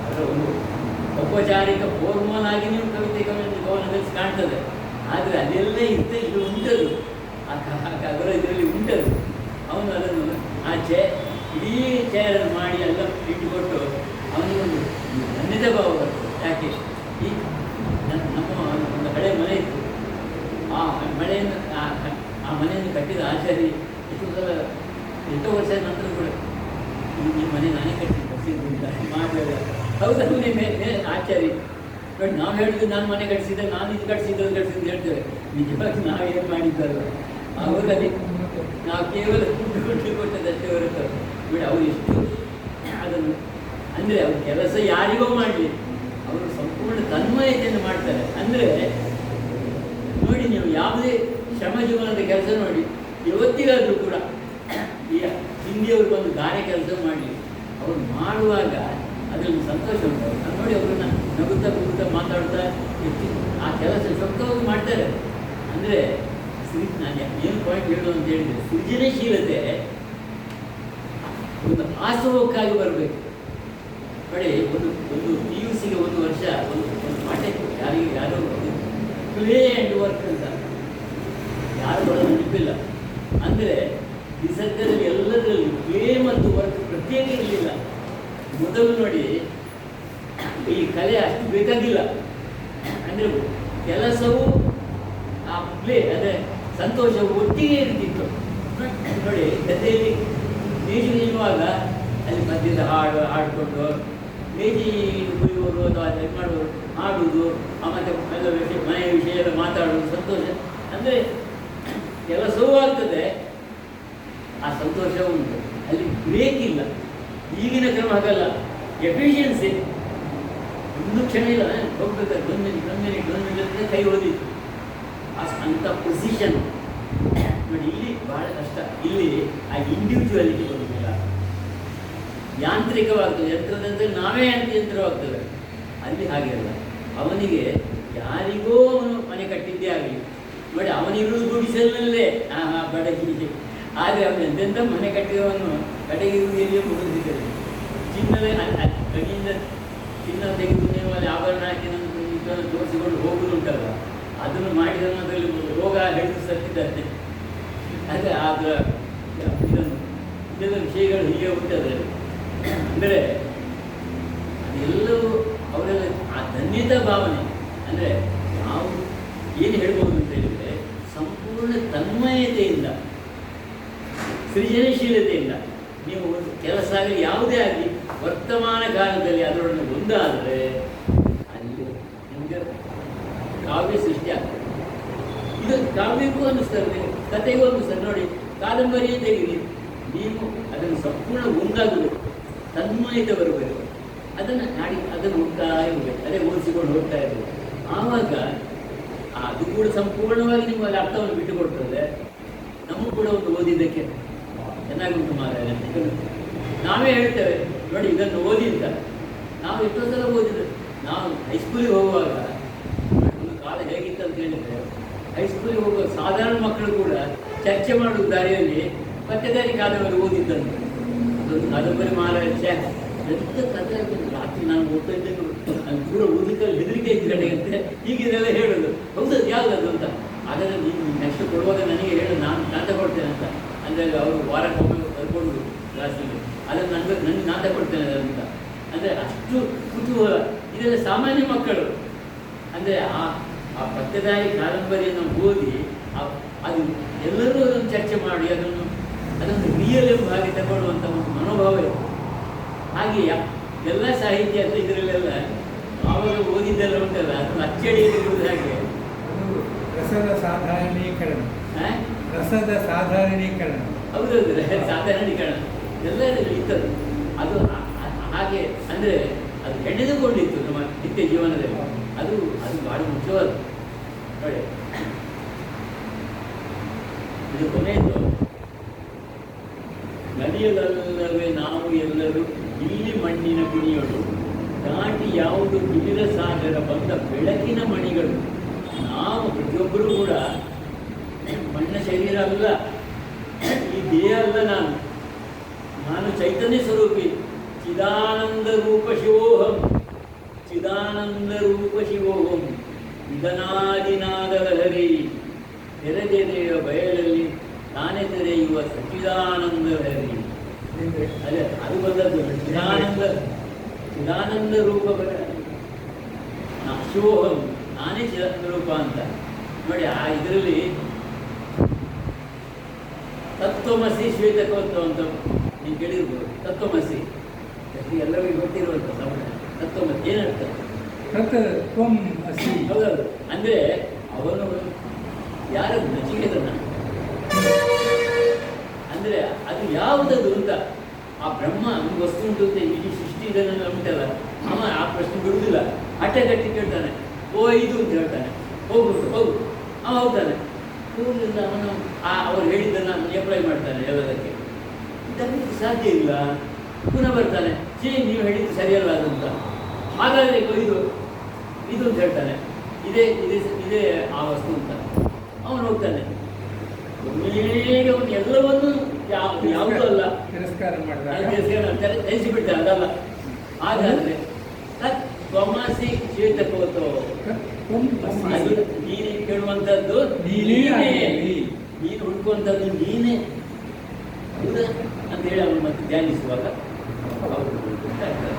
ಅದರ ಒಂದು ಔಪಚಾರಿಕ ಫೋರ್ಮಲ್ ಆಗಿ ನೀವು ಕವಿತೆ ಕವನ ಕವನದಲ್ಲಿ ಕಾಣ್ತದೆ. ಆದರೆ ಅದೆಲ್ಲ ಇದ್ದ ಇದು ಉಂಟದು. ಆ ಅದರ ಇದರಲ್ಲಿ ಉಂಟದು. ಅವನು ಅದನ್ನು ಆ ಚೇ ಇಡೀ ಚೇರನ್ನು ಮಾಡಿ ಎಲ್ಲ ಇಟ್ಟುಕೊಟ್ಟು ಅವನಿಗೊಂದು ಧನ್ಯತೆ ಭಾವ ಬರ್ತದೆ ಯಾಕೆ? ಈ ನಮ್ಮ ಒಂದು ಹಳೆ ಮನೆ ಇತ್ತು. ಆ ಆ ಮನೆಯನ್ನು ಕಟ್ಟಿದ ಆಚಾರಿ ಎಷ್ಟು ಸಲ ಎಷ್ಟೋ ವರ್ಷ ನಂತರ ಕೂಡ ಈ ಮನೆ ನಾನೇ ಕಟ್ಟಿದ್ದೆ ಅಂತ ಮಾಡಬೇಡ. ಹೌದಾ ಮೇ ಆಚಾರಿ. ಬಟ್ ನಾವು ಹೇಳಿದ್ದು ನಾನು ಮನೆ ಕಟ್ಟಿಸಿದ್ದೆ ನಾನು ಇದು ಕಟ್ಟಿಸಿದ್ದು ಅದು ಕಟ್ಟಿಸಿದ್ದು ಹೇಳ್ತೇವೆ ನಿಜವಾಗಿ ಏನು ಮಾಡಿದ್ದಲ್ಲ ಅವರಲ್ಲಿ ನಾವು ಕೇವಲ ದುಡ್ಡು ಕೊಟ್ಟು ಕೊಟ್ಟದಷ್ಟೇ ಹೊರತು. ಬಿಡಿ ಅವರು ಎಷ್ಟು ಅದನ್ನು ಅಂದರೆ ಅವ್ರ ಕೆಲಸ ಯಾರಿಗೋ ಮಾಡಲಿ. ಅವರು ಸಂಪೂರ್ಣ ತನ್ಮಯತೆಯನ್ನು ಮಾಡ್ತಾರೆ. ಅಂದರೆ ನೋಡಿ ನೀವು ಯಾವುದೇ ಶ್ರಮ ಜೀವನದ ಕೆಲಸ ನೋಡಿ ಇವತ್ತಿಗಾದರೂ ಕೂಡ. ಹಿಂದಿಯವರು ಬಂದು ಗಾರೆ ಕೆಲಸ ಮಾಡಲಿ. ಅವರು ಮಾಡುವಾಗ ಅದರಲ್ಲಿ ಸಂತೋಷ ಉಂಟು. ನೋಡಿ ಅವ್ರನ್ನ ನಗುತ್ತಾ ನಗುತ್ತಾ ಮಾತಾಡ್ತಾ ಆ ಕೆಲಸ ಚೊಕ್ಕವಾಗಿ ಮಾಡ್ತಾರೆ. ಅಂದರೆ ಸೃ ನಾನು ಏನು ಪಾಯಿಂಟ್ ಹೇಳು ಅಂತ ಹೇಳಿದರೆ ಸೃಜನಶೀಲತೆ ಒಂದು ಆಸವಕ್ಕಾಗಿ ಬರಬೇಕು. ನೋಡಿ, ಒಂದು ಒಂದು ಪಿ ಯು ಸಿಗೆ ಒಂದು ವರ್ಷ, ಒಂದು ಒಂದು ಪಾಠ ಇತ್ತು ಯಾರಿಗೆ, ಯಾರೋ ಪ್ಲೇ ಆ್ಯಂಡ್ ವರ್ಕ್ ಅಂತ. ಯಾರು ಬರೋದು ನೆನಪಿಲ್ಲ. ಅಂದರೆ ನಿಸರ್ಗದಲ್ಲಿ ಎಲ್ಲದರಲ್ಲಿ ಪ್ಲೇ ಮತ್ತು ವರ್ಕ್ ಪ್ರತ್ಯೇಕ ಇರಲಿಲ್ಲ. ಮೊದಲು ನೋಡಿ, ಈ ಕಲೆ ಅಷ್ಟು ಬೇಕಾಗಿಲ್ಲ. ಅಂದರೆ ಕೆಲಸವು ಆ ಪ್ಲೇ ಅಂದರೆ ಸಂತೋಷ ಒಟ್ಟಿಗೆ ಇರ್ತಿತ್ತು. ನೋಡಿ, ಗದ್ದೆಯಲ್ಲಿ ಮೇಜು ನಿಲ್ಲುವಾಗ ಅಲ್ಲಿ ಮಧ್ಯದ ಹಾಡು ಹಾಡಿಕೊಂಡು, ಮೇಜಿ ಕುಯ್ಯೋರು ಅಥವಾ ಮಾಡೋರು ಹಾಡುವುದು ಆಮೇಲೆ ವಿಷಯ, ಮನೆಯ ವಿಷಯ ಎಲ್ಲ ಸಂತೋಷ. ಅಂದರೆ ಕೆಲಸವೂ ಆಗ್ತದೆ ಆ ಸಂತೋಷ ಉಂಟು. ಅಲ್ಲಿ ಬ್ರೇಕ್ ಇಲ್ಲ ಈಗಿನ ಕ್ರಮ ಹಾಗಲ್ಲ. ಎಫಿಷಿಯನ್ಸಿ. ಒಂದು ಕ್ಷಣ ಇಲ್ಲ. ಹೋಗ್ಬೇಕಾದ್ರೆ ಒಂದು ಮಿನಿಟ್ ಒಂದು ಮಿನಿಟ್ ಒಂದು ಮಿನಿಟ್ ಅಂತ ಕೈ ಆ ಅಂಥ ಪೊಸಿಷನ್ ನೋಡಿ, ಇಲ್ಲಿ ಬಹಳ ಕಷ್ಟ. ಇಲ್ಲಿ ಆ ಇಂಡಿವಿಜುವಲಿಟಿ ಬರುವುದಿಲ್ಲ. ಯಾಂತ್ರಿಕವಾಗ್ತದೆ. ಯಂತ್ರದಂತೆ ನಾವೇ ಯಂತ್ರ ಯಂತ್ರವಾಗ್ತದೆ ಅಲ್ಲಿ ಹಾಗೆ ಅಲ್ಲ. ಅವನಿಗೆ ಯಾರಿಗೋ ಅವನು ಮನೆ ಕಟ್ಟಿದ್ದೇ ಆಗಲಿ ನೋಡಿ ಅವನಿರುವುದು ಗುಡಿಸಲಲ್ಲೇ ಆ ಆ ಬಡಗಿ ಆದರೆ ಅವನು ಎಂತೆಂಥ ಮನೆ ಕಟ್ಟಿದವನು ಕಡೆಗಿರುವುದು ಎಲ್ಲಿಯೋ ಮುಗಿದಿದ್ದಾರೆ ಚಿನ್ನದ ಗಡಿಯಿಂದ ಚಿನ್ನ ತೆಗೆದು ನೀವು ಅಲ್ಲಿ ಆಭರಣ ಹಾಕಿ ನನ್ನ ತೋರಿಸಿಕೊಂಡು ಹೋಗುದು ಉಂಟಲ್ಲ ಅದನ್ನು ಮಾಡಿದವನು ಅದರಲ್ಲಿ ರೋಗ ಹಿಡಿದು ಸತ್ತಿದ್ದಂತೆ ಅದೇ ಅದರ ಇದನ್ನು ಇದೆಲ್ಲ ವಿಷಯಗಳು ಹೀಗೆ ಉಂಟದೆ ಅಂದರೆ, ಅದೆಲ್ಲವೂ ಅವರೆಲ್ಲ ಆ ಧನ್ಯತಾ ಭಾವನೆ. ಅಂದರೆ ನಾವು ಏನು ಹೇಳ್ಬೋದು? ತನ್ಮಯತೆಯಿಂದ, ಸೃಜನಶೀಲತೆಯಿಂದ ನೀವು ಕೆಲಸ ಆಗಲಿ ಯಾವುದೇ ಆಗಲಿ, ವರ್ತಮಾನ ಕಾಲದಲ್ಲಿ ಅದರೊಳಗೆ ಒಂದಾದರೆ ಅಲ್ಲಿ ನಿಮಗೆ ಕಾವ್ಯ ಸೃಷ್ಟಿ ಆಗ್ತದೆ. ಇದು ಕಾವ್ಯಕ್ಕೂ ಅನ್ನಿಸ್ತದೆ ಕಥೆಗೂ ಅನ್ನಿಸ್ತದೆ ನೋಡಿ, ಕಾದಂಬರಿಯೇ ತೆಗೀರಿ ನೀವು ಅದನ್ನು ಸಂಪೂರ್ಣ ಒಂದಾಗಬೇಕು. ತನ್ಮಯತೆ ಬರಬೇಕು. ಅದನ್ನು ನಾಡಿ, ಅದನ್ನು ಹೋಗ್ತಾ ಇರಬೇಕು ಅದೇ ಓದಿಸಿಕೊಂಡು ಹೋಗ್ತಾ ಇರಬೇಕು. ಆವಾಗ ಅದು ಕೂಡ ಸಂಪೂರ್ಣವಾಗಿ ನಿಮ್ಮಲ್ಲಿ ಅರ್ಥವನ್ನು ಬಿಟ್ಟುಕೊಡ್ತದೆ. ನಮಗೂ ಕೂಡ ಒಂದು ಓದಿದ್ದಕ್ಕೆ ಚೆನ್ನಾಗಿ ಉಂಟು ಮಾರಾಯ ನಾವೇ ಹೇಳ್ತೇವೆ, ನೋಡಿ, ಇದನ್ನು ಓದಿ ನಾವು ಎಷ್ಟೋ ಸಲ ಓದಿದ್ರು ನಾವು ಹೈಸ್ಕೂಲಿಗೆ ಹೋಗುವಾಗ, ಒಂದು ಕಾಲ ಹೇಗಿತ್ತು ಅಂತ ಹೇಳಿದ್ರೆ ಹೈಸ್ಕೂಲಿಗೆ ಹೋಗುವ ಸಾಧಾರಣ ಮಕ್ಕಳು ಕೂಡ ಚರ್ಚೆ ಮಾಡುವ ದಾರಿಯಲ್ಲಿ ಪತ್ತೆದಾರಿ ಕಾದಂಬರಿ ಓದಿದ್ದಂತೆ. ಅದೊಂದು ಕಾದಂಬರಿ ಮಾರಾಯ ಎಂತ ಕಥೆ. ರಾತ್ರಿ ನಾನು ಓದ್ತಾ ಇದ್ದೇನೆ ನಾನು ಪೂರ ಓದಲಿಕ್ಕೆ ಹೆದರಿಕೆ ಇತ್ತು ಅಂತ ಹೀಗಿದೆಲ್ಲ ಹೇಳೋದು. ಹೌದು ಅದು ಯಾವ್ದದು ಅಂತ? ಹಾಗಾದ್ರೆ ನೀನು ನೆಕ್ಸ್ಟ್ ಕೊಡುವಾಗ ನನಗೆ ಹೇಳು, ನಾನು ನಾನು ತಗೊಳ್ತೇನೆ ಅಂತ. ಅಂದರೆ ಅವರು ವಾರಕ್ಕೊಮ್ಮೆ ಕರ್ಕೊಂಡು ಕ್ಲಾಸಿಗೆ ಅದನ್ನು ನನಗೆ ನನಗೆ ನಾನು ತಗೊಳ್ತೇನೆ ಅಂತ. ಅಂದರೆ ಅಷ್ಟು ಕುತೂಹಲ. ಇದೆಲ್ಲ ಸಾಮಾನ್ಯ ಮಕ್ಕಳು. ಅಂದರೆ ಆ ಆ ಪತ್ತೆದಾರಿ ಕಾದಂಬರಿಯನ್ನು ಓದಿ ಅದು ಎಲ್ಲರೂ ಅದನ್ನು ಚರ್ಚೆ ಮಾಡಿ, ಅದನ್ನು ಅದನ್ನು ರಿಯಲ್ ಎಂಬ ಹಾಗೆ ತಗೊಳ್ಳುವಂಥ ಒಂದು ಮನೋಭಾವ ಇದೆ ಹಾಗೆ ಯ- ಎಲ್ಲ ಸಾಹಿತ್ಯ ಅಂತ ಇದರಲ್ಲೆಲ್ಲ ಆವಾಗ ಓದಿದ್ದೆಲ್ಲ ಉಂಟಲ್ಲ? ಅದನ್ನು ಅಚ್ಚಡಿ ಹಾಗೆ? ರಸದ ಸಾಧಾರಣೀಕರಣ? ರಸದ ಸಾಧಾರಣೀಕರಣ. ಹೌದೌದು ಸಾಧಾರಣೀಕರಣ. ಎಲ್ಲ ಇತ್ತದು ಅದು ಹಾಗೆ ಅಂದರೆ ಅದು ಹೆಣೆದುಕೊಂಡಿತ್ತು ನಮ್ಮ ನಿತ್ಯ ಜೀವನದಲ್ಲಿ. ಅದು ಅದು ಭಾಳ ಮುಖ್ಯವಾದ ನೋಡಿ ಇದು ಕೊನೆಯದು ನದಿಯಲ್ಲವೇ ನಾವು ಎಲ್ಲರೂ ಇಲ್ಲಿ ಕುಣಿಯೋಡು ದಾಟಿ ಯಾವುದು ಬಿಳಿದ ಸಾಗರ ಬಂದ ಬೆಳಕಿನ ಮಣಿಗಳು. ನಾವು ಪ್ರತಿಯೊಬ್ಬರೂ ಕೂಡ ಮಣ್ಣ ಶರೀರ ಅಲ್ಲ ಈ ದೇಹ ಅಲ್ಲ ನಾನು. ನಾನು ಚೈತನ್ಯ ಸ್ವರೂಪಿ. ಚಿದಾನಂದ ರೂಪ ಶಿವೋಹಂ. ಚಿದಾನಂದ ರೂಪ ಶಿವೋಹಂ. ನಿಧನಾದಿನಾದದ ಹರಿ ತೆರೆದೆರೆಯ ಬಯಲಲ್ಲಿ ತಾನೇ ತೆರೆಯುವ ಸಚಿದಾನಂದ ಹರಿ ಅದೇ ಅದು ಬಂದದ್ದು. ಚಿದಾನಂದ ರೂಪ ಬರ. ಶಿವೋಹಂ ನಾನೇ ಚಿದಾನಂದ ರೂಪ ಅಂತ. ನೋಡಿ ಆ ಇದರಲ್ಲಿ ತತ್ವಮಸಿ ಶ್ವೇತಕೋತ್ವ ಅಂತ ನೀವು ಕೇಳಿರ್ಬೋದು. ತತ್ವಮಸಿ. ಎಲ್ಲರಿಗೂ ಗೊತ್ತಿರುವಂಥ ಸಮಯ ತತ್ವಮಸಿ. ಏನರ್ಥ? ತತ್ವಮಸಿ ಹೌದೌದು. ಅಂದರೆ ಅವನು ಯಾರು ನಚಿಕೇತನ? ಅಂದ್ರೆ ಅದು ಯಾವುದದು ಅಂತ ಆ ಬ್ರಹ್ಮ ಒಂದು ವಸ್ತು ಉಂಟು ಅಂತ ಈ ಇದನ್ನೆಲ್ಲ ಉಂಟಲ್ಲ ಅವ ಆ ಪ್ರಶ್ನೆ ಬಿಡುವುದಿಲ್ಲ. ಹಠಗಟ್ಟಿ ಕೇಳ್ತಾನೆ. ಓ ಇದು ಅಂತ ಹೇಳ್ತಾನೆ. ಹೋಗು ಹೋಗು ಅವ ಹೋಗ್ತಾನೆ. ಊರಿನಿಂದ ಅವನು ಆ ಅವ್ರು ಹೇಳಿದ್ದನ್ನು ಅಪ್ಲೈ ಮಾಡ್ತಾನೆ ಎಲ್ಲದಕ್ಕೆ. ಇದನ್ನು ಸಾಧ್ಯ ಇಲ್ಲ. ಪುನಃ ಬರ್ತಾನೆ. ಚೇ ನೀವು ಹೇಳಿದ್ದು ಸರಿಯಲ್ಲ ಅದು ಅಂತ. ಹಾಗಾದರೆ ಇದು ಇದು ಅಂತ ಹೇಳ್ತಾನೆ. ಇದೇ ಇದೇ ಇದೇ ಆ ವಸ್ತು ಅಂತ. ಅವನು ಹೋಗ್ತಾನೆ. ಅವನು ಎಲ್ಲವನ್ನೂ ಯಾವ ಯಾವುದೂ ಅಲ್ಲ. ತಿರಸ್ಕಾರ ಮಾಡಿದಾಗ. ತಿಳಿಸಿ ಬಿಡ್ತಾನೆ ಅದಲ್ಲ. ಹಾಗಾದ್ರೆ ತತ್ ತ್ವಮಸಿ. ಅದು ನೀನು ಕೇಳುವಂಥದ್ದು ನೀನೇ. ನೀನು ಹುಡುಕುವಂತದ್ದು ನೀನೇ ಅಂತ ಹೇಳಿ ಅವನು ಮತ್ತೆ ಧ್ಯಾನಿಸುವಾಗ.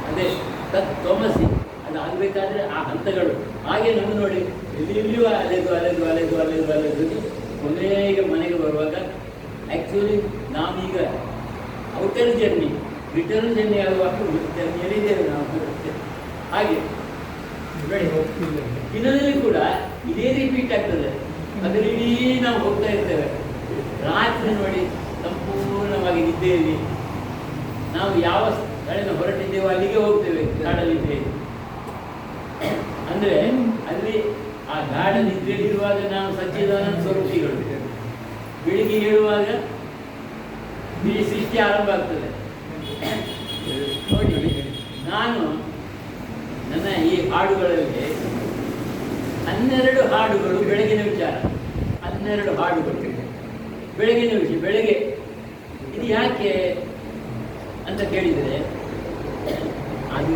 ಅದೇ ತತ್ ತ್ವಮಸಿ ಅದು ಆಗಬೇಕಾದ್ರೆ ಆ ಹಂತಗಳು ಹಾಗೆ ನಮ್ಮ ನೋಡಿ ಎಲ್ಲಿ ಎಲ್ಲಿಯೂ ಅಲೆದು ಅಲೆದು ಅಲೆದು ಅಲೆದು ಅಲೆದು ಕೊನೆಗೆ ಮನೆಗೆ ಬರುವಾಗ ಆ್ಯಕ್ಚುಲಿ ನಾವೀಗ ಔಟರ್ ಜರ್ನಿ ರಿಟರ್ನ್ ಆಗುವಾಗಲೂ ಆಗುವಾಗ ಜರ್ನಿಯಲ್ಲಿದ್ದೇವೆ ನಾವು ಹಾಗೆ. ಬೆಳೆ ಹೋಗ್ತಿಲ್ಲ. ದಿನದಲ್ಲಿ ಕೂಡ ಇದೇ ರಿಪೀಟ್ ಆಗ್ತದೆ. ಅದರಲ್ಲಿ ಇಡೀ ನಾವು ಹೋಗ್ತಾ ಇರ್ತೇವೆ. ರಾತ್ರಿ ನೋಡಿ ಸಂಪೂರ್ಣವಾಗಿ ನಿದ್ದೆಯಲ್ಲಿ ನಾವು ಯಾವ ಸ್ಥಳದಿಂದ ಹೊರಟಿದ್ದೇವೋ ಅಲ್ಲಿಗೆ ಹೋಗ್ತೇವೆ ಗಾಢನಿದ್ರೆಯಲ್ಲಿ ಅಂದ್ರೆ ಅಲ್ಲಿ ಆ ಗಾಢ ನಿದ್ರೆಯಲ್ಲಿರುವಾಗ ನಾವು ಸಚ್ಚಿದಾನಂದ ಸ್ವರೂಪಿಗಳು. ಬೆಳಿಗ್ಗೆ ಹೇಳುವಾಗ ಈ ಸೃಷ್ಟಿ ಆರಂಭ ಆಗ್ತದೆ. ನಾನು ನನ್ನ ಈ ಹಾಡುಗಳಲ್ಲಿ ಹನ್ನೆರಡು ಹಾಡುಗಳು ಬೆಳಗಿನ ವಿಚಾರ. ಹನ್ನೆರಡು ಹಾಡುಗಳು. ಬೆಳಗಿನ ವಿಷಯ ಬೆಳಗ್ಗೆ. ಇದು ಯಾಕೆ ಅಂತ ಕೇಳಿದರೆ, ಅದು